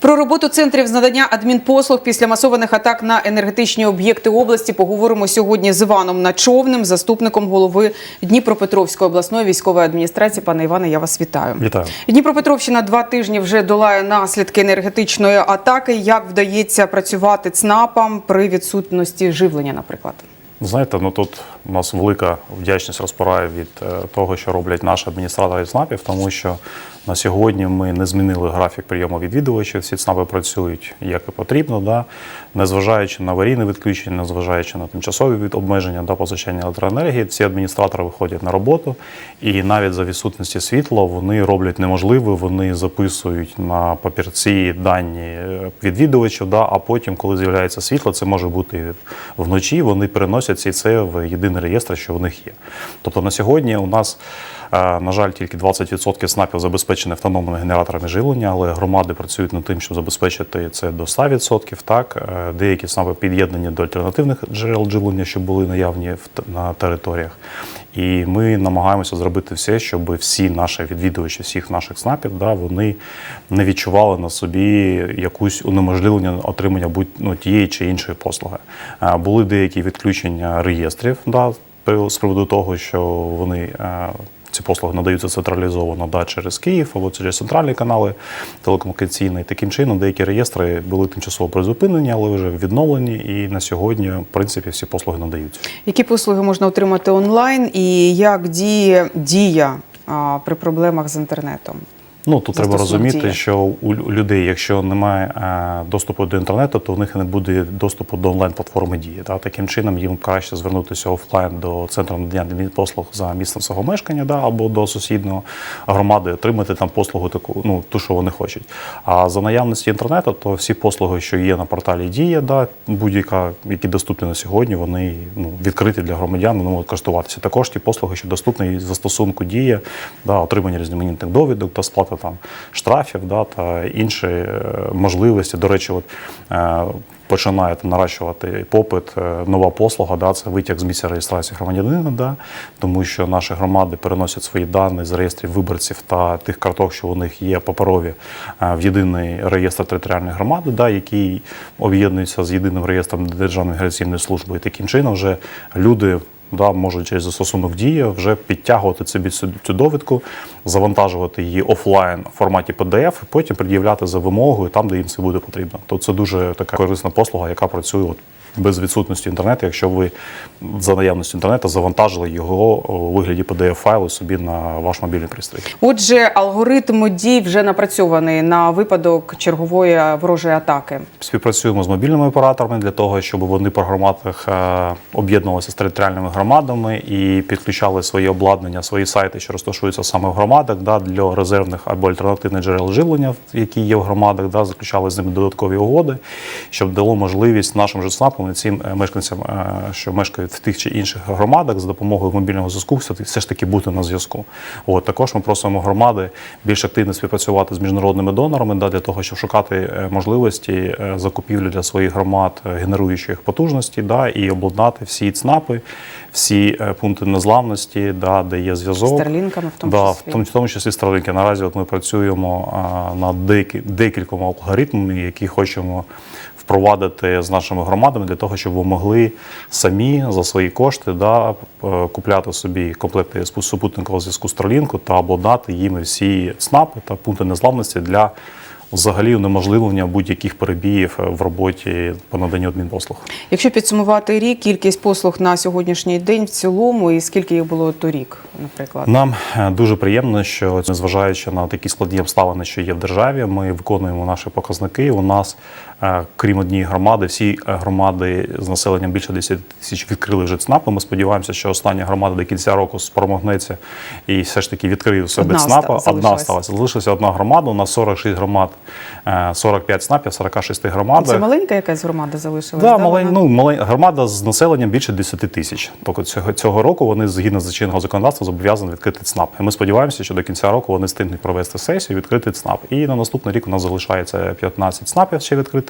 Про роботу центрів з надання адмінпослуг після масованих атак на енергетичні об'єкти області поговоримо сьогодні з Іваном Начовним, заступником голови Дніпропетровської обласної військової адміністрації. Пане Іване, я вас вітаю. Вітаю. Дніпропетровщина два тижні вже долає наслідки енергетичної атаки. Як вдається працювати ЦНАПам при відсутності живлення, наприклад? Знаєте, ну тут у нас велика вдячність розпирає від е, того, що роблять наші адміністратори ЦНАПів, тому що на сьогодні ми не змінили графік прийому відвідувачів. Всі ЦНАПи працюють як і потрібно, да? незважаючи на аварійне відключення, незважаючи на тимчасові від обмеження да, постачання електроенергії, всі адміністратори виходять на роботу, і навіть за відсутності світла вони роблять неможливе, вони записують на папірці дані е, відвідувачів, да, а потім, коли з'являється світло, це може бути вночі. Вони переносять ці це в єдиний реєстр, що в них є. Тобто на сьогодні у нас. е, На жаль, тільки 20% СНАПів забезпечені автономними генераторами живлення, але громади працюють над тим, щоб забезпечити це до 100%. Так, Е, деякі СНАПи під'єднані до альтернативних джерел живлення, що були наявні на територіях. І ми намагаємося зробити все, щоб всі наші відвідувачі всіх наших СНАПів, да, вони не відчували на собі якусь унеможливлення отримання будь ну, тієї чи іншої послуги. Е, Були деякі відключення реєстрів да, з приводу того, що вони. е, Ці послуги надаються централізовано да, через Київ або через центральні канали телекомунікаційні. Таким чином, деякі реєстри були тимчасово призупинені, але вже відновлені. І на сьогодні, в принципі, всі послуги надаються. Які послуги можна отримати онлайн, і як діє дія а, при проблемах з інтернетом? Ну тут треба розуміти, діє. що у людей, якщо немає е, доступу до інтернету, то в них не буде доступу до онлайн-платформи дії. Та таким чином їм краще звернутися офлайн до центру надання адмінпослуг за місцем свого мешкання, да, або до сусіднього громади, отримати там послугу таку, ну ту, що вони хочуть. А за наявності інтернету, то всі послуги, що є на порталі Дія, да, будь-яка, які доступні на сьогодні, вони ну, відкриті для громадян, вони можуть користуватися. Також ті послуги, що доступні із застосунку Дія, да, отримання різноманітних довідок та сплата там штрафів, да, та інші е, можливості. До речі, от е, починає там наращувати попит. е, Нова послуга, да, це витяг з місця реєстрації громадянина, да, тому що наші громади переносять свої дані з реєстрів виборців та тих карток, що у них є паперові, в єдиний реєстр територіальної громади, да, який об'єднується з єдиним реєстром Державної міграційної служби. І таким чином вже люди да, можуть через застосунок дія вже підтягувати собі цю, довідку, завантажувати її офлайн в форматі PDF, і потім пред'являти за вимогою там, де їм це буде потрібно. То це дуже така корисна послуга, яка працює от без відсутності інтернету, якщо ви за наявності інтернету завантажили його у вигляді pdf файлу собі на ваш мобільний пристрій. Отже, алгоритм дій вже напрацьований на випадок чергової ворожої атаки. Співпрацюємо з мобільними операторами для того, щоб вони по громадах е, об'єднувалися з територіальними громадами і підключали свої обладнання, свої сайти, що розташуються саме в громадах, да, для резервних або альтернативних джерел живлення, які є в громадах, да, заключали з ними додаткові угоди, щоб дало можливість нашим же СНАПам і цим е, мешканцям, е, що мешкають в тих чи інших громадах, за допомогою мобільного зв'язку, все- ж таки бути на зв'язку. От також ми просимо громади більш активно співпрацювати з міжнародними донорами да, для того, щоб шукати е, можливості закупівлі для своїх громад генеруючих потужностей, да, і обладнати всі ЦНАПи, всі пункти незламності, да, де є зв'язок. Старлінками в тому да, числі. в тому, в тому числі Starlink. Наразі от ми працюємо над декількома алгоритмами, які хочемо впровадити з нашими громадами для того, щоб ви могли самі за свої кошти да, е, купляти собі комплекти супутникового зв'язку Starlink та обладнати їми всі ЦНАПи та пункти незламності для взагалі унеможливлення будь-яких перебіїв в роботі по наданню адмінпослуг. Якщо підсумувати рік, кількість послуг на сьогоднішній день в цілому, і скільки їх було торік, наприклад. Нам е, дуже приємно, що незважаючи на такі складні обставини, що є в державі, ми виконуємо наші показники. У нас, е, крім однієї громади, всі е, громади з населенням більше 10 тисяч відкрили вже ЦНАПи. Ми сподіваємося, що остання громада до кінця року спромогнеться і все ж таки відкриє у себе Одна ЦНАПа. оста- Одна сталася. Залишилася одна громада. У нас 46 громад, е, 45 ЦНАПів, 46 громадах. Це маленька якась громада залишилась? Да, да, малень, ну, малень, громада з населенням більше 10 тисяч. Тобто цього, цього року вони згідно з чинного законодавства зобов'язані відкрити ЦНАП. І ми сподіваємося, що до кінця року вони встигнуть провести сесію, відкрити ЦНАП. І на наступний рік у нас залишається 15 ЦНАПів ще відкрити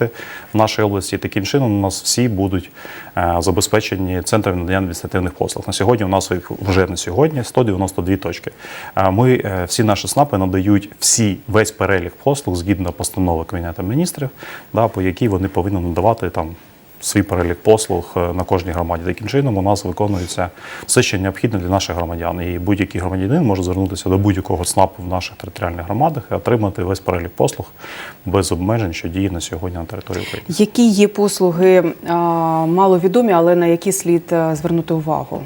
в нашій області. І таким чином у нас всі будуть е, забезпечені центрами надання адміністративних послуг. На сьогодні у нас їх вже на сьогодні 192 точки. Е, Ми е, всі наші СНАПи надають всі весь перелік послуг згідно постанови Кабінету міністрів, да, по якій вони повинні надавати там. Свій перелік послуг е, на кожній громаді. Таким чином у нас виконується все, що необхідне для наших громадян. І будь-який громадянин може звернутися до будь-якого ЦНАПу в наших територіальних громадах і отримати весь перелік послуг без обмежень, що діє на сьогодні на території України. Які є послуги маловідомі, але на які слід звернути увагу?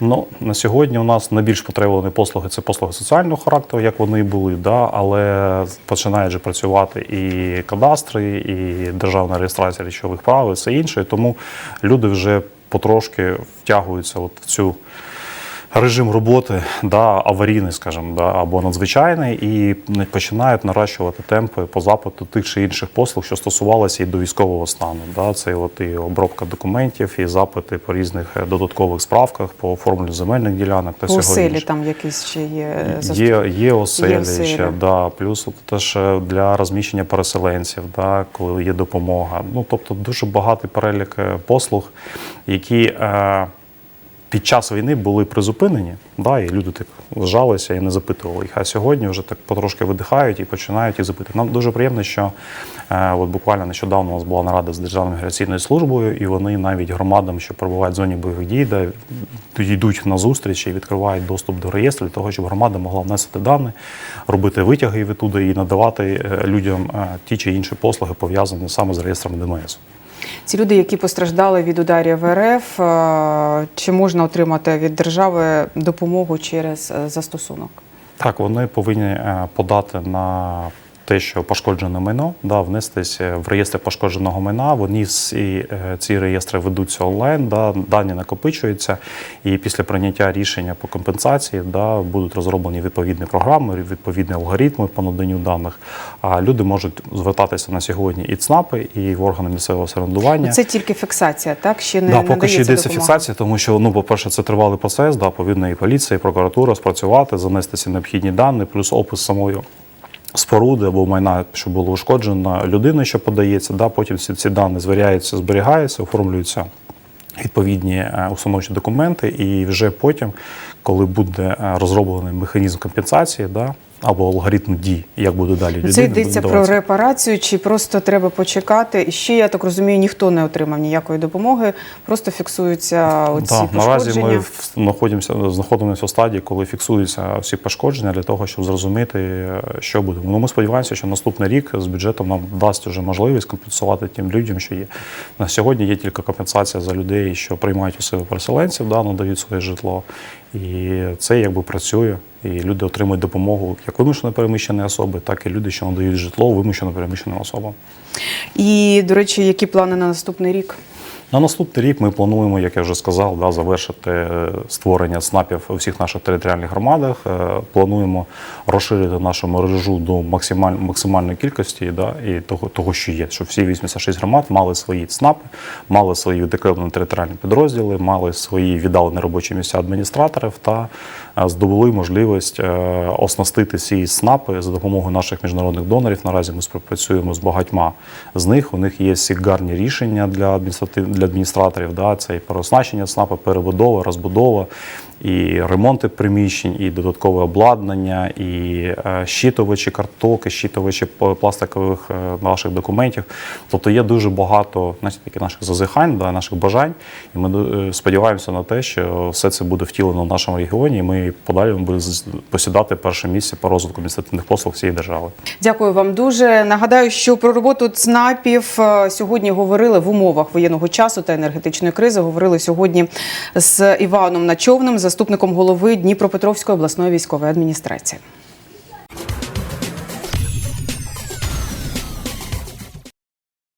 Ну на сьогодні у нас найбільш потребовані послуги це послуги соціального характеру, як вони і були, да, але починають же працювати і кадастри, і державна реєстрація речових прав, і все інше. Тому люди вже потрошки втягуються от в цю. Режим роботи да, аварійний, скажімо, да, або надзвичайний, і починають наращувати темпи по запиту тих чи інших послуг, що стосувалися і до військового стану. Да. Це от і обробка документів, і запити по різних е, додаткових справках, по оформленню земельних ділянок та всього оселі іншого. там якісь ще є Є, є оселі, Є оселі. ще, да, плюс от теж е, для розміщення переселенців, да, коли є допомога. Ну, тобто дуже багатий перелік е, послуг, які е, під час війни були призупинені, да, і люди так лежалися і не запитували їх. А сьогодні вже так потрошки видихають і починають їх запитувати. Нам дуже приємно, що е, от буквально нещодавно у нас була нарада з Державною міграційною службою, і вони навіть громадам, що перебувають в зоні бойових дій, де йдуть на зустріч і відкривають доступ до реєстру для того, щоб громада могла внести дані, робити витяги відтуди і надавати е, людям е, ті чи інші послуги, пов'язані саме з реєстром ДМС. Ці люди, які постраждали від ударів РФ, чи можна отримати від держави допомогу через е, застосунок? Так, вони повинні е, подати на те, що пошкоджене майно, да, внестись е, в реєстр пошкодженого майна. Вони всі е, ці реєстри ведуться онлайн, да, дані накопичуються, і після прийняття рішення по компенсації да, будуть розроблені відповідні програми, відповідні алгоритми по наданню даних. А люди можуть звертатися на сьогодні і ЦНАПи, і в органи місцевого самоврядування. Це тільки фіксація, так? Ще не Да, поки що йдеться допомога? фіксація, тому що ну, по-перше, це тривалий процес. Да, повинна і поліція, і прокуратура спрацювати, занести всі необхідні дані, плюс опис самої споруди або майна, що було ушкоджено людини, що подається. Да, потім всі ці дані звіряються, зберігаються, оформлюються. Відповідні е, установчі документи, і вже потім, коли буде е, розроблений механізм компенсації, да, або алгоритм дій, як буде далі людина. Це йдеться про репарацію, чи просто треба почекати? І ще, я так розумію, ніхто не отримав ніякої допомоги, просто фіксуються оці Да, наразі ми знаходимося, знаходимося в стадії, коли фіксуються всі пошкодження для того, щоб зрозуміти, е, що буде. Ну, ми сподіваємося, що наступний рік з бюджетом нам дасть вже можливість компенсувати тим людям, що є. На сьогодні є тільки компенсація за людей, що приймають у себе переселенців, да, надають своє житло. І це якби працює. І люди отримують допомогу як вимушено переміщені особи, так і люди, що надають житло вимушено переміщеним особам. І, до речі, які плани на наступний рік? На наступний рік ми плануємо, як я вже сказав, да, завершити е, створення СНАПів у всіх наших територіальних громадах. Е, Плануємо розширити нашу мережу до максималь, максимальної кількості да, і того, того, що є, щоб всі 86 громад мали свої ЦНАПи, мали свої відокремлені територіальні підрозділи, мали свої віддалені робочі місця адміністраторів та здобули можливість е, оснастити ці СНАПи за допомогою наших міжнародних донорів. Наразі ми співпрацюємо з багатьма з них. У них є всі гарні рішення для адміністратив адміністраторів. Да, це і переоснащення СНАПи, перебудова, розбудова, і ремонти приміщень, і додаткове обладнання, і е, щитувачі карток, щитувачі пластикових е, наших документів. Тобто є дуже багато знаєте, таких наших зазихань, да, наших бажань. І ми е, сподіваємося на те, що все це буде втілено в нашому регіоні. І ми подалі будемо посідати перше місце по розвитку адміністративних послуг всієї держави. Дякую вам дуже. Нагадаю, що про роботу ЦНАПів сьогодні говорили в умовах воєнного часу та енергетичної кризи. Говорили сьогодні з Іваном Начовним, заступником голови Дніпропетровської обласної військової адміністрації.